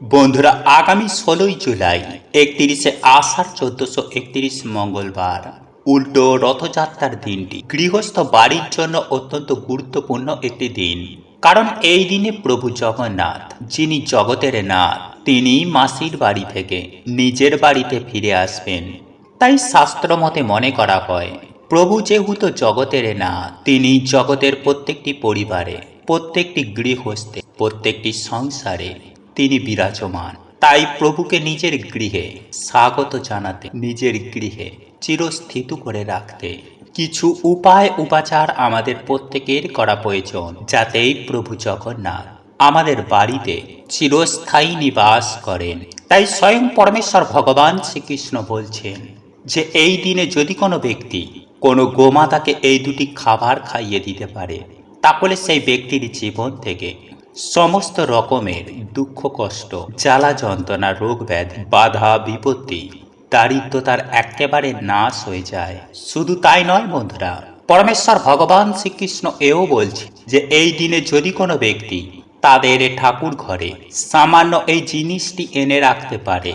বন্ধুরা, আগামী ষোলোই জুলাই, একত্রিশে আষাঢ় চোদ্দশো একত্রিশ মঙ্গলবার, উল্টো রথযাত্রার দিনটি। গৃহস্থ বাড়ির জন্য অত্যন্ত গুরুত্বপূর্ণ একটি দিন। কারণ এই দিনে প্রভু জগন্নাথ, যিনি জগতের নাথ, তিনি মাসির বাড়ি থেকে নিজের বাড়িতে ফিরে আসবেন। তাই শাস্ত্র মতে মনে করা হয়, প্রভু যেহেতু জগতের না তিনি জগতের প্রত্যেকটি পরিবারে, প্রত্যেকটি গৃহস্থে, প্রত্যেকটি সংসারে তিনি বিরাজমান। তাই প্রভুকে নিজের গৃহে স্বাগত জানাতে, নিজের গৃহে চিরস্থিত করে রাখতে। কিছু উপায় উপাচার আমাদের প্রত্যেকের করা প্রয়োজন, যাতেই প্রভু জগন্নাথ আমাদের বাড়িতে চিরস্থায়ী নিবাস করেন। তাই স্বয়ং পরমেশ্বর ভগবান শ্রীকৃষ্ণ বলছেন যে, এই দিনে যদি কোনো ব্যক্তি কোনো গোমাতাকে এই দুটি খাবার খাইয়ে দিতে পারে, তাহলে সেই ব্যক্তির জীবন থেকে সমস্ত রকমের দুঃখ, কষ্ট, জ্বালা, যন্ত্রণা, রোগ ব্যাধি, বাধা, বিপত্তি দারিদ্র তার একেবারে নাশ হয়ে যায়। শুধু তাই নয় বন্ধুরা, পরমেশ্বর ভগবান শ্রীকৃষ্ণ এও বলছে যে, এই দিনে যদি কোনো ব্যক্তি তাদের ঠাকুর ঘরে সামান্য এই জিনিসটি এনে রাখতে পারে,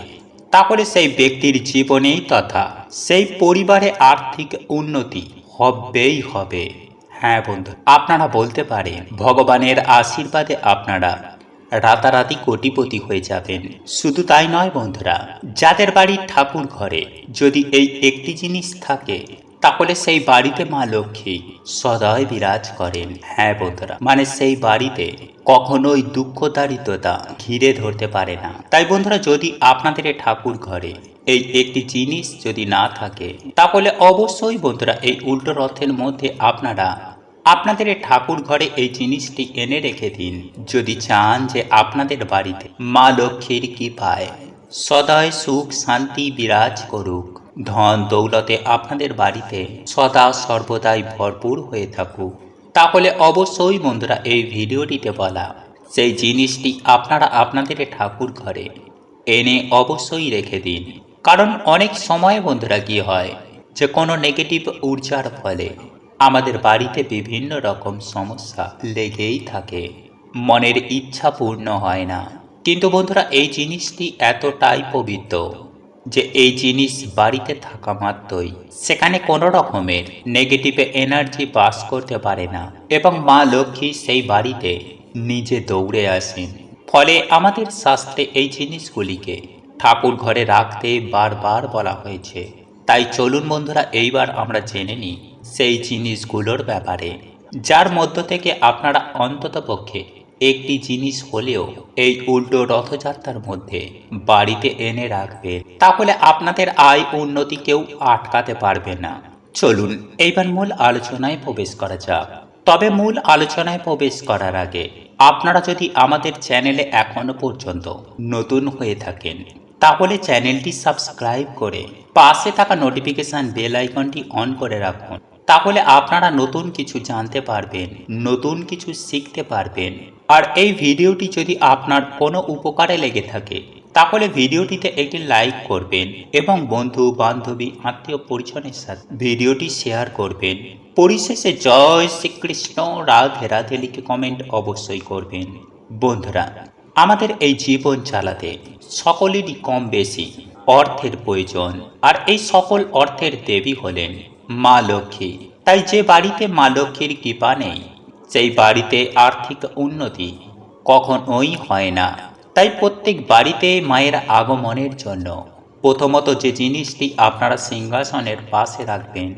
তাহলে সেই ব্যক্তির জীবনেই তথা সেই পরিবারে আর্থিক উন্নতি হবেই হবে। হ্যাঁ বন্ধু, আপনারা বলতে পারেন, ভগবানের আশীর্বাদে আপনারা রাতারাতি কোটিপতি হয়ে যাবেন। শুধু তাই নয় বন্ধুরা, যাদের বাড়ির ঠাকুর ঘরে যদি এই একটি জিনিস থাকে, তাহলে সেই বাড়িতে মা লক্ষ্মী সদয় বিরাজ করেন। হ্যাঁ বন্ধুরা মানে সেই বাড়িতে কখনোই দুঃখ দারিদ্রতা ঘিরে ধরতে পারে না। তাই বন্ধুরা, যদি আপনাদের ঠাকুর ঘরে এই একটি জিনিস যদি না থাকে, তাহলে অবশ্যই বন্ধুরা এই উল্টো রথের মধ্যে আপনারা আপনাদের ঠাকুর ঘরে এই জিনিসটি এনে রেখে দিন। যদি চান যে আপনাদের বাড়িতে মা লক্ষ্মীর কি পায় সদয় সুখ শান্তি বিরাজ করুক, ধন দৌলতে আপনাদের বাড়িতে সদা সর্বদাই ভরপুর হয়ে থাকুক, তাহলে অবশ্যই বন্ধুরা এই ভিডিওটিতে বলা সেই জিনিসটি আপনারা আপনাদের ঠাকুর ঘরে এনে অবশ্যই রেখে দিন। কারণ অনেক সময়, বন্ধুরা, কি হয় যে কোনো নেগেটিভ ঊর্জার ফলে আমাদের বাড়িতে বিভিন্ন রকম সমস্যা লেগেই থাকে। মনের ইচ্ছা পূর্ণ হয় না। কিন্তু বন্ধুরা, এই জিনিসটি এতটাই পবিত্র যে এই জিনিস বাড়িতে থাকা মাত্রই সেখানে কোনো রকমের নেগেটিভ এনার্জি বাস করতে পারে না এবং মা লক্ষ্মী সেই বাড়িতে নিজে দৌড়ে আসেন। ফলে আমাদের শাস্ত্রে এই জিনিসগুলিকে ঠাকুর ঘরে রাখতে বারবার বলা হয়েছে। তাই চলুন বন্ধুরা, এইবার আমরা জেনে নিই সেই জিনিসগুলোর ব্যাপারে। যার মধ্য থেকে আপনারা অন্তত পক্ষে একটি জিনিস হলেও এই উল্টো রথযাত্রার মধ্যে বাড়িতে এনে রাখবে তাহলে আপনাদের আয় উন্নতি কেউ আটকাতে পারবে না। চলুন, এইবার মূল আলোচনায় প্রবেশ করা যাক। তবে মূল আলোচনায় প্রবেশ করার আগে আপনারা যদি আমাদের চ্যানেলে এখনও পর্যন্ত নতুন হয়ে থাকেন তাহলে চ্যানেলটি সাবস্ক্রাইব করে পাশে থাকা নোটিফিকেশন বেল আইকনটি অন করে রাখুন। তাহলে আপনারা নতুন কিছু জানতে পারবেন, নতুন কিছু শিখতে পারবেন। আর এই ভিডিওটি যদি আপনার কোনো উপকারে লেগে থাকে, তাহলে ভিডিওটিতে একটি লাইক করবেন এবং বন্ধু, বান্ধবী, আত্মীয় পরিজনের সাথে ভিডিওটি শেয়ার করবেন। পরিশেষে জয় শ্রীকৃষ্ণ, রাধে রাধে লিখে কমেন্ট অবশ্যই করবেন। বন্ধুরা আমাদের এই জীবন চালাতে সকলেরই কম বেশি অর্থের প্রয়োজন। আর এই সকল অর্থের দেবী হলেন মা লক্ষ্মী। তাই যে বাড়িতে মা লক্ষ্মীর কৃপা নেই, সেই বাড়িতে আর্থিক উন্নতি কখনোই হয় না। তাই প্রত্যেক বাড়িতে মায়ের আগমনের জন্য প্রথমত যে জিনিসটি আপনারা সিংহাসনের পাশে রাখবেন,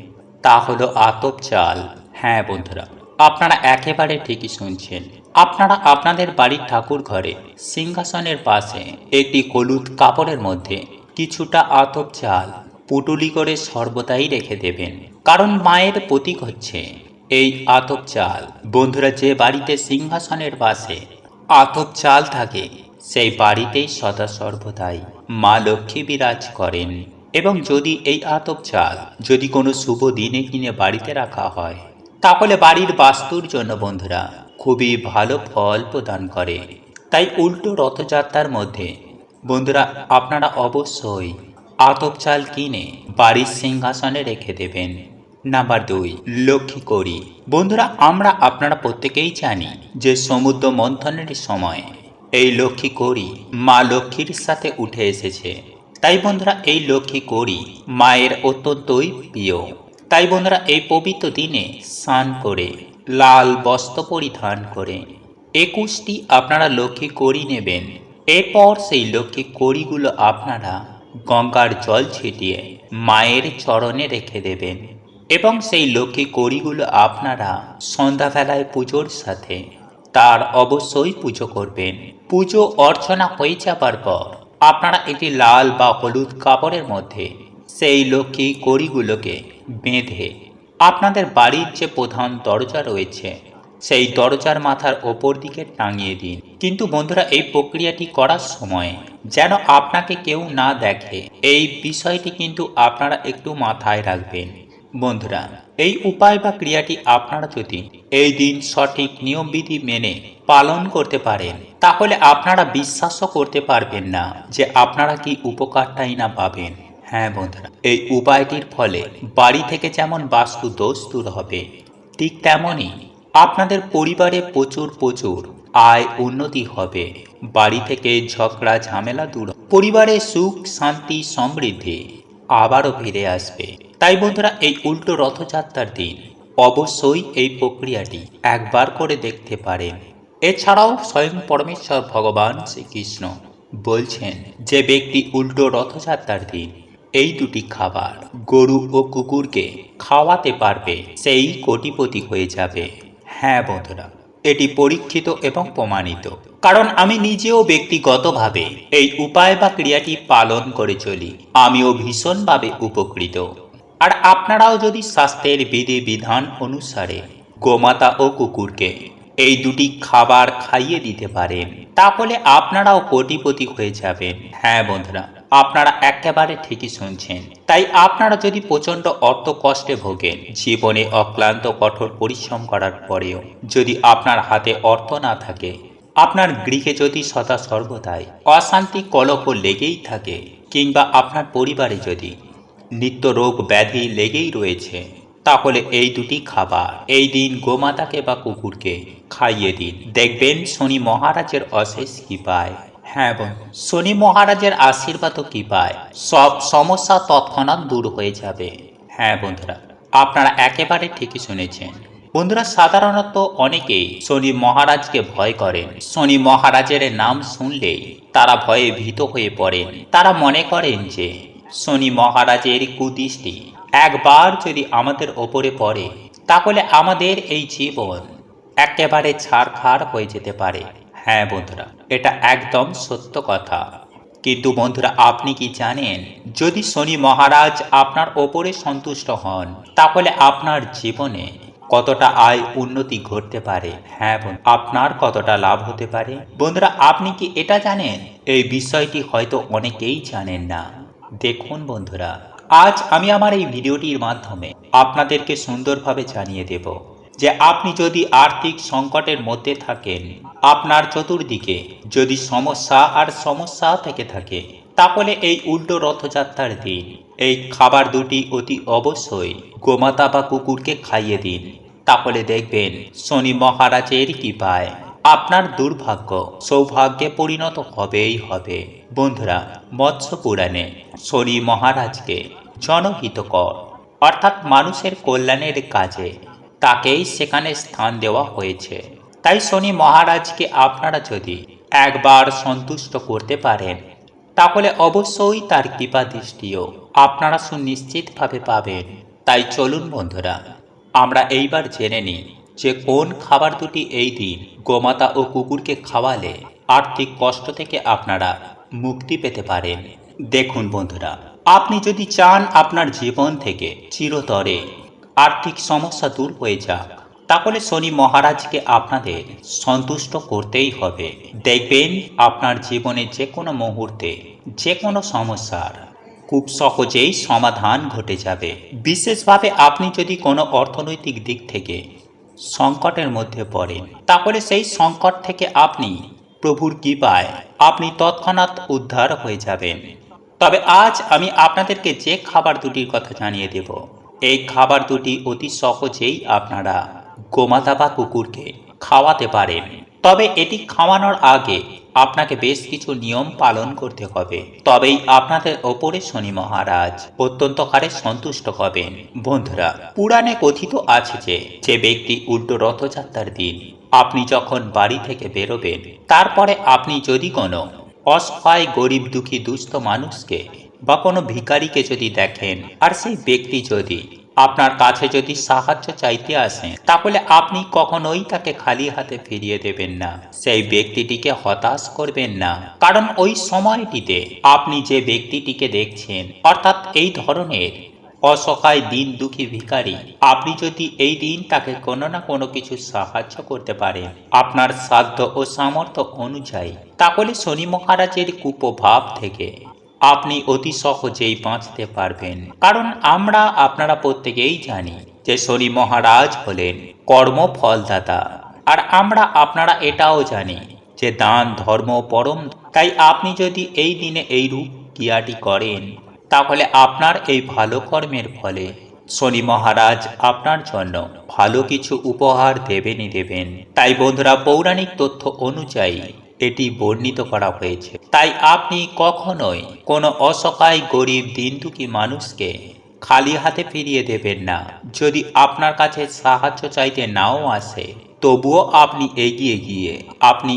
তা হলো আতপ চাল। হ্যাঁ বন্ধুরা, আপনারা একেবারে ঠিকই শুনছেন। আপনারা আপনাদের বাড়ির ঠাকুর ঘরে সিংহাসনের পাশে একটি হলুদ কাপড়ের মধ্যে কিছুটা আতপ চাল পুটুলি করে সর্বদাই রেখে দেবেন। কারণ মায়ের প্রতীক হচ্ছে এই আতপ চাল। বন্ধুরা, যে বাড়িতে সিংহাসনের পাশে আতপ চাল থাকে, সেই বাড়িতেই সদা সর্বদাই মা লক্ষ্মী বিরাজ করেন। এবং যদি এই আতপ চাল যদি কোনো শুভ দিনে কিনে বাড়িতে রাখা হয়, তাহলে বাড়ির বাস্তুর জন্য বন্ধুরা খুবই ভালো ফল প্রদান করে। তাই উল্টো রথযাত্রার মধ্যে, বন্ধুরা, আপনারা অবশ্যই আতপ চাল কিনে বাড়ির সিংহাসনে রেখে দেবেন। নাম্বার দুই, লক্ষ্মী করি বন্ধুরা, আমরা আপনারা প্রত্যেকেই জানি যে সমুদ্র মন্থনের সময় এই লক্ষ্মী করি মা লক্ষ্মীর সাথে উঠে এসেছে। তাই বন্ধুরা, এই লক্ষ্মী করি মায়ের অত্যন্তই প্রিয়। তাই বন্ধুরা, এই পবিত্র দিনে স্নান করে লাল বস্ত্র পরিধান করে। একুশটি আপনারা লক্ষ্মী করি নেবেন। এরপর সেই লক্ষ্মী কড়িগুলো আপনারা গঙ্গার জল ছিটিয়ে মায়ের চরণে রেখে দেবেন এবং সেই লক্ষ্মী কড়িগুলো আপনারা সন্ধ্যাবেলায় পুজোর সাথে তার অবশ্যই পুজো করবেন। পুজো অর্চনা হয়ে যাবার পর আপনারা একটি লাল বা হলুদ কাপড়ের মধ্যে সেই লক্ষ্মী কড়িগুলোকে বেঁধে আপনাদের বাড়ির যে প্রধান দরজা রয়েছে, সেই দরজার মাথার ওপর দিকে টাঙিয়ে দিন। কিন্তু বন্ধুরা, এই প্রক্রিয়াটি করার সময় যেন আপনাকে কেউ না দেখে, এই বিষয়টি কিন্তু আপনারা একটু মাথায় রাখবেন। বন্ধুরা, এই উপায় বা ক্রিয়াটি আপনারা যদি এই দিন সঠিক নিয়মবিধি মেনে পালন করতে পারেন, তাহলে আপনারা বিশ্বাসও করতে পারবেন না যে আপনারা কি উপকারটাই না পাবেন। হ্যাঁ বন্ধুরা, এই উপায়টির ফলে বাড়ি থেকে যেমন বাস্তু দোষ দূর হবে, ঠিক তেমনই আপনাদের পরিবারে প্রচুর প্রচুর আয় উন্নতি হবে, বাড়ি থেকে ঝগড়া ঝামেলা দূর পরিবারে সুখ, শান্তি, সমৃদ্ধি আবারও ফিরে আসবে। তাই বন্ধুরা, এই উল্টো রথযাত্রার দিন অবশ্যই এই প্রক্রিয়াটি একবার করে দেখতে পারেন। এছাড়াও স্বয়ং পরমেশ্বর ভগবান শ্রীকৃষ্ণ বলছেন যে ব্যক্তি উল্টো রথযাত্রার দিন এই দুটি খাবার গরু ও কুকুরকে খাওয়াতে পারবে, সেই কোটিপতি হয়ে যাবে। হ্যাঁ বন্ধুরা, এটি পরীক্ষিত এবং প্রমাণিত। কারণ আমি নিজেও ব্যক্তিগতভাবে এই উপায় বা ক্রিয়াটি পালন করে চলি। আমিও ভীষণভাবে উপকৃত। আর আপনারাও যদি স্বাস্থ্যের বিধি বিধান অনুসারে গোমাতা ও কুকুরকে এই দুটি খাবার খাইয়ে দিতে পারেন, তাহলে আপনারাও কোটিপতি হয়ে যাবেন। হ্যাঁ বন্ধুরা আপনারা একেবারে ঠিকই শুনছেন। তাই আপনারা যদি প্রচণ্ড অর্থ কষ্টে ভোগেন, জীবনে অক্লান্ত কঠোর পরিশ্রম করার পরেও যদি আপনার হাতে অর্থ না থাকে, আপনার গৃহে যদি সদা সর্বদাই অশান্তি কলহ লেগেই থাকে, কিংবা আপনার পরিবারে যদি নিত্য রোগ ব্যাধি লেগেই রয়েছে, তাহলে এই দুটি খাবার, এই দিন গোমাতাকে বা কুকুরকে খাইয়ে দিন। দেখবেন শনি মহারাজের অশেষ কৃপায়। হ্যাঁ বোন শনি মহারাজের আশীর্বাদও কৃপায় সব সমস্যা তৎক্ষণাৎ দূর হয়ে যাবে। হ্যাঁ বন্ধুরা, আপনারা একেবারে ঠিকই শুনেছেন। বন্ধুরা, সাধারণত অনেকেই শনি মহারাজকে ভয় করেন। শনি মহারাজের নাম শুনলেই তারা ভয়ে ভীত হয়ে পড়েন। তারা মনে করেন যে শনি মহারাজের কুদৃষ্টি একবার যদি আমাদের ওপরে পড়ে, তাহলে আমাদের এই জীবন একেবারে ছাড়খাড় হয়ে যেতে পারে। হ্যাঁ বন্ধুরা, এটা একদম সত্য কথা। কিন্তু বন্ধুরা, আপনি কি জানেন, যদি শনি মহারাজ আপনার ওপরে সন্তুষ্ট হন, তাহলে আপনার জীবনে কতটা আয় উন্নতি ঘটতে পারে? হ্যাঁ আপনার কতটা লাভ হতে পারে? বন্ধুরা, আপনি কি এটা জানেন? এই বিষয়টি হয়তো অনেকেই জানেন না। দেখুন বন্ধুরা, আজ আমি আমার এই ভিডিওটির মাধ্যমে আপনাদেরকে সুন্দরভাবে জানিয়ে দেব। যে আপনি যদি আর্থিক সংকটের মধ্যে থাকেন, আপনার চতুর্দিকে যদি সমস্যা আর সমস্যা থেকে থাকে, তাহলে এই উল্টো রথযাত্রার দিন, এই খাবার দুটি অতি অবশ্যই গোমাতা বা কুকুরকে খাইয়ে দিন। তাহলে দেখবেন শনি মহারাজের কৃপায় আপনার দুর্ভাগ্য সৌভাগ্যে পরিণত হবেই হবে। বন্ধুরা, মৎস্য পুরাণে শনি মহারাজকে জনহিতকর, অর্থাৎ মানুষের কল্যাণের কাজে তাকেই সেখানে স্থান দেওয়া হয়েছে। তাই শনি মহারাজকে আপনারা যদি একবার সন্তুষ্ট করতে পারেন, তাহলে অবশ্যই তার কৃপা দৃষ্টিও আপনারা সুনিশ্চিতভাবে পাবেন। তাই চলুন বন্ধুরা, আমরা এইবার জেনে নিই যে কোন খাবার দুটি এই দিন গোমাতা ও কুকুরকে খাওয়ালে আর্থিক কষ্ট থেকে আপনারা মুক্তি পেতে পারেন। দেখুন বন্ধুরা, আপনি যদি চান আপনার জীবন থেকে চিরতরে আর্থিক সমস্যা দূর হয়ে যাক। তাহলে শনি মহারাজকে আপনাদের সন্তুষ্ট করতেই হবে। দেখবেন আপনার জীবনে যে কোনো মুহূর্তে, যে কোনো সমস্যার খুব সহজেই সমাধান ঘটে যাবে। বিশেষভাবে আপনি যদি কোনো অর্থনৈতিক দিক থেকে সংকটের মধ্যে পড়েন, তাহলে সেই সংকট থেকে আপনি প্রভুর কৃপায় আপনি তৎক্ষণাৎ উদ্ধার হয়ে যাবেন। তবে আজ আমি আপনাদেরকে যে খাবার দুটির কথা জানিয়ে দেব এই খাবার দুটি অতি সহজেই আপনারা গোমাতা বা কুকুরকে খাওয়াতে পারেন। তবে এটি খাওয়ানোর আগে আপনাকে বেশ কিছু নিয়ম পালন করতে হবে। তবেই আপনাদের ওপরে শনি মহারাজ অত্যন্তকারে সন্তুষ্ট হবেন। বন্ধুরা, পুরাণে কথিত আছে যে যে ব্যক্তি উল্টো রথযাত্রার দিন আপনি যখন বাড়ি থেকে বেরোবেন, তারপরে আপনি যদি কোনো অসহায়, গরিব, দুঃখী, দুস্থ মানুষকে বা কোনো ভিখারিকে যদি দেখেন, আর সেই ব্যক্তি যদি আপনার কাছে যদি সাহায্য চাইতে আসেন, তাহলে আপনি কখনোই তাকে খালি হাতে ফিরিয়ে দেবেন না। সেই ব্যক্তিটিকে হতাশ করবেন না। কারণ ওই সময়টিতে আপনি যে ব্যক্তিটিকে দেখছেন, অর্থাৎ এই ধরনের অসহায় দিন দুঃখী ভিখারি, আপনি যদি এই দিন তাকে কোনো না কোনো কিছু সাহায্য করতে পারেন, আপনার সাধ্য ও সামর্থ্য অনুযায়ী, তাহলে শনি মহারাজের কুপভাব থেকে আপনি অতি সহজেই বাঁচতে পারবেন। কারণ আমরা আপনারা প্রত্যেকেই জানি যে শনি মহারাজ হলেন কর্মফলদাতা। আর আমরা আপনারা এটাও জানি যে দান, ধর্ম, পরম, তাই আপনি যদি এই দিনে এই রূপ ক্রিয়াটি করেন, তাহলে আপনার এই ভালো কর্মের ফলে শনি মহারাজ আপনার জন্য ভালো কিছু উপহার দেবেনই দেবেন। তাই বন্ধুরা, পৌরাণিক তথ্য অনুযায়ী এটি বর্ণিত করা হয়েছে। তাই আপনি কখনোই কোনো অসহায় গরিব দিনদুখী মানুষকে খালি হাতে ফিরিয়ে দেবেন না। যদি আপনার কাছে সাহায্য চাইতে নাও আসে, তবুও আপনি এগিয়ে গিয়ে আপনি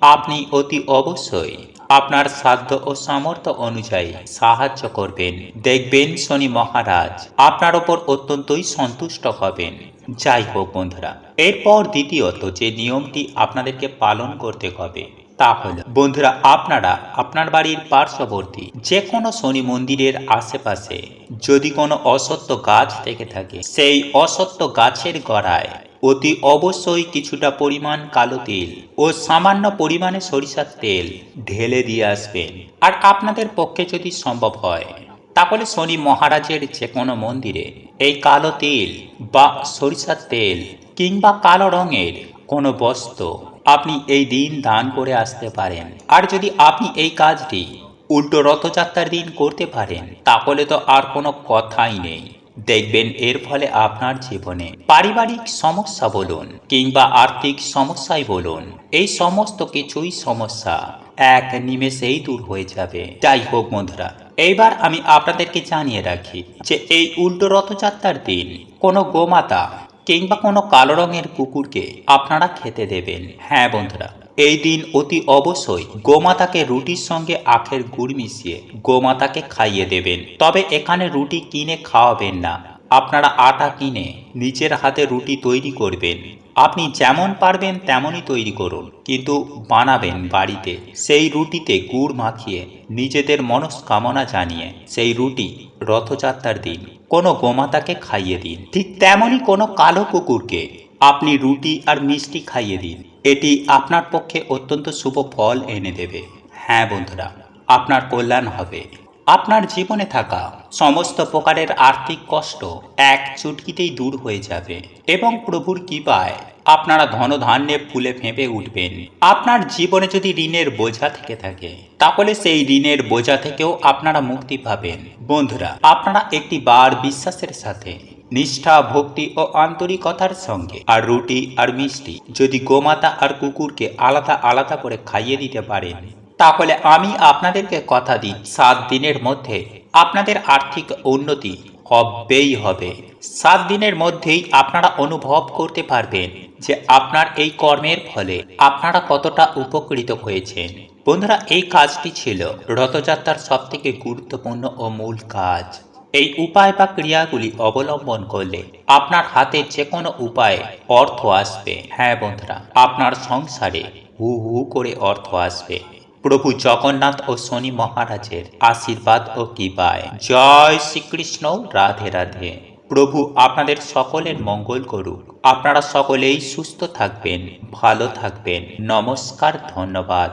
আপনি অতি অবশ্যই আপনার সাধ্য ও সামর্থ্য অনুযায়ী সাহায্য করবেন। দেখবেন শনি মহারাজ আপনার ওপর অত্যন্তই সন্তুষ্ট হবেন। যাই হোক বন্ধুরা, এরপর দ্বিতীয়ত যে নিয়মটি আপনাদেরকে পালন করতে হবে তা হল, বন্ধুরা, আপনারা আপনার বাড়ির পার্শ্ববর্তী যে কোনো শনি মন্দিরের আশেপাশে যদি কোনো অসত্য গাছ থেকে থাকে, সেই অসত্য গাছের গড়ায় অতি অবশ্যই কিছুটা পরিমাণ কালো তেল ও সামান্য পরিমাণে সরিষার তেল ঢেলে দিয়ে আসবেন। আর আপনাদের পক্ষে যদি সম্ভব হয়, তাহলে শনি মহারাজের যে কোনো মন্দিরে এই কালো তেল বা সরিষার তেল কিংবা কালো রঙের কোনো বস্ত্র আপনি এই দিন দান করে আসতে পারেন। আর যদি আপনি এই কাজটি উল্টো রথযাত্রার দিন করতে পারেন, তাহলে তো আর কোনো কথাই নেই। দেখবেন এর ফলে আপনার জীবনে পারিবারিক সমস্যা বলুন কিংবা আর্থিক সমস্যাই বলুন, এই সমস্ত কিছুই সমস্যা এক নিমেষেই দূর হয়ে যাবে। যাই হোক বন্ধুরা, এইবার আমি আপনাদেরকে জানিয়ে রাখি যে এই উল্টো রথযাত্রার দিন কোনো গোমাতা কিংবা কোনো কালো রঙের কুকুরকে আপনারা খেতে দেবেন। হ্যাঁ বন্ধুরা এই দিন অতি অবশ্যই গোমাতাকে রুটির সঙ্গে আখের গুড় মিশিয়ে গোমাতাকে খাইয়ে দেবেন। তবে এখানে রুটি কিনে খাওয়াবেন না। আপনারা আটা কিনে নিজের হাতে রুটি তৈরি করবেন। আপনি যেমন পারবেন তেমনই তৈরি করুন, কিন্তু বানাবেন বাড়িতে। সেই রুটিতে গুড় মাখিয়ে নিজেদের মনস্কামনা জানিয়ে সেই রুটি রথযাত্রার দিন কোনো গোমাতাকে খাইয়ে দিন। ঠিক তেমনই কোনো কালো কুকুরকে আপনি রুটি আর মিষ্টি খাইয়ে দিন। এটি আপনার পক্ষে অত্যন্ত শুভ ফল এনে দেবে। হ্যাঁ বন্ধুরা, আপনার কল্যাণ হবে। আপনার জীবনে থাকা সমস্ত প্রকারের আর্থিক কষ্ট এক চুটকিতেই দূর হয়ে যাবে এবং প্রভুর কৃপায় আপনারা ধনধান্যে ফুলে ফেঁপে উঠবেন। আপনার জীবনে যদি ঋণের বোঝা থেকে থাকে, তাহলে সেই ঋণের বোঝা থেকেও আপনারা মুক্তি পাবেন। বন্ধুরা, আপনারা একটি বার বিশ্বাসের সাথে নিষ্ঠা, ভক্তি ও আন্তরিকতার সঙ্গে। আর রুটি আর মিষ্টি যদি গোমাতা আর কুকুরকে আলাদা আলাদা করে খাইয়ে দিতে পারেন, তাহলে আমি আপনাদেরকে কথা দিই, সাত দিনের মধ্যে আপনাদের আর্থিক উন্নতি হবেই হবে। সাত দিনের মধ্যেই আপনারা অনুভব করতে পারবেন যে আপনার এই কর্মের ফলে আপনারা কতটা উপকৃত হয়েছেন। বন্ধুরা, এই কাজটি ছিল রথযাত্রার সব থেকে গুরুত্বপূর্ণ ও মূল কাজ। এই উপায় বা ক্রিয়াগুলি অবলম্বন করলে আপনার হাতে যে কোনো উপায়ে অর্থ আসবে। হ্যাঁ বন্ধুরা, আপনার সংসারে হু হু করে অর্থ আসবে। প্রভু জগন্নাথ ও শনি মহারাজের আশীর্বাদ ও কৃপায়। জয় শ্রীকৃষ্ণ, রাধে রাধে। প্রভু আপনাদের সকলের মঙ্গল করুক। আপনারা সকলেই সুস্থ থাকবেন, ভালো থাকবেন। নমস্কার, ধন্যবাদ।